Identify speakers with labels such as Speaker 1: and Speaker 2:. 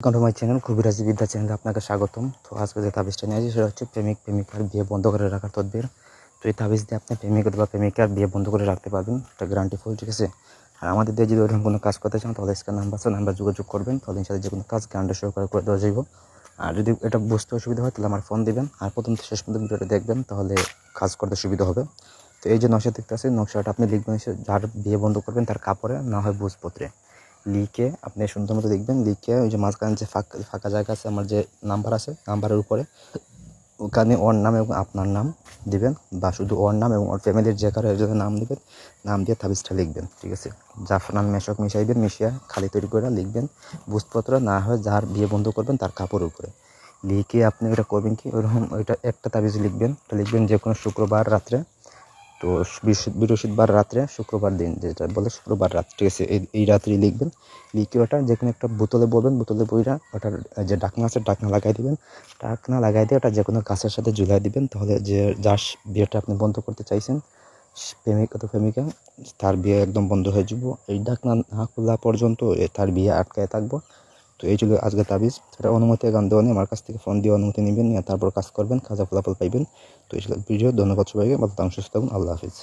Speaker 1: My channel কবিরাজি বিদ্যা চ্যানেলে আপনাকে স্বাগতম। তো আজকে যে তাবিজটা নিয়ে আসি, সেটা হচ্ছে প্রেমিক, প্রেমিকার বিয়ে বন্ধ করে রাখার তদবির। তো এই তাবিজ দিয়ে আপনি প্রেমিক অথবা প্রেমিকার বিয়ে বন্ধ করে রাখতে পারবেন। এটা গ্যারান্টি ফুল ঠিক আছে? আর আমাদের দিয়ে যদি ওইরকম কোনো কাজ করতে চান, তাহলে স্ক্যান নাম্বার আছে নাম্বার যোগাযোগ করবেন। তাহলে ইনশাল্লাহ যে কোনো কাজ গ্যারান্টি সহকারে করে দেওয়া যাইব। আর যদি এটা বুঝতে অসুবিধা হয়, তাহলে আমার ফোন দিবেন। আর প্রথম শেষ পর্যন্ত ভিডিওটা দেখবেন, তাহলে কাজ করতে সুবিধা হবে। তো এই যে নকশা দেখতে আছে নকশাটা আপনি লিখবেন যার বিয়ে বন্ধ করবেন, তার কাপড়ে, না হয় বুঝপত্রে লিখে আপনি সুন্দর মতো দেখবেন লিখে ওই যে মাঝখানে যে ফাঁকা ফাঁকা জায়গা আছে, আমার যে নাম্বার আছে, নাম্বারের উপরে, ওখানে ওর নাম এবং আপনার নাম দিবেন, বা শুধু ওর নাম এবং ওর ফ্যামিলির যে কারও একজনের নাম দিবেন, নাম দিয়ে তাবিজটা লিখবেন, ঠিক আছে? জাফরান মেশক মিশাইবেন, মিশিয়া খালি তৈরি করে লিখবেন, বুঝপত্র না হয় যার বিয়ে বন্ধ করবেন তার কাপড়ের উপরে। লিখে আপনি এটা করবেন কি? ওইরকম ওইটা একটা তাবিজ লিখবেন ওটা লিখবেন যে কোনো শুক্রবার রাত্রে তো বৃহস্প- বৃহস্পতিবার রাত্রে, শুক্রবার দিন যেটা বলে শুক্রবার রাত, ঠিক আছে, এই রাত্রি লিখবেন, লিখে ওটা যে কোনো একটা বোতলে বলবেন, বোতলে বইটা ওটার যে ডাকনা আছে ডাকনা লাগাই দিবেন ডাকনা লাগাই দিয়ে ওটা যে কোনো গাছের সাথে ঝুলাই দিবেন, তাহলে যে যার বিয়েটা আপনি বন্ধ করতে চাইছেন প্রেমিক অথবা প্রেমিকা, তার বিয়ে একদম বন্ধ হয়ে যাব। এই ডাকনা না খোলা পর্যন্ত তার বিয়ে আটকায় থাকব। তো এই ছিল আজকে তাবিজ। সেটা অনুমতি গান দেওয়া নেই। আমার কাছ থেকে ফোন দিয়ে অনুমতি নেবেন নিয়ে তারপর কাজ করবেন খাজা ফলাফল পাইবেন। তো এই ছিল ভিডিও। ধন্যবাদ সবাইকে। ভালো থাকুন, সুস্থ থাকুন। আল্লাহ হাফিজ।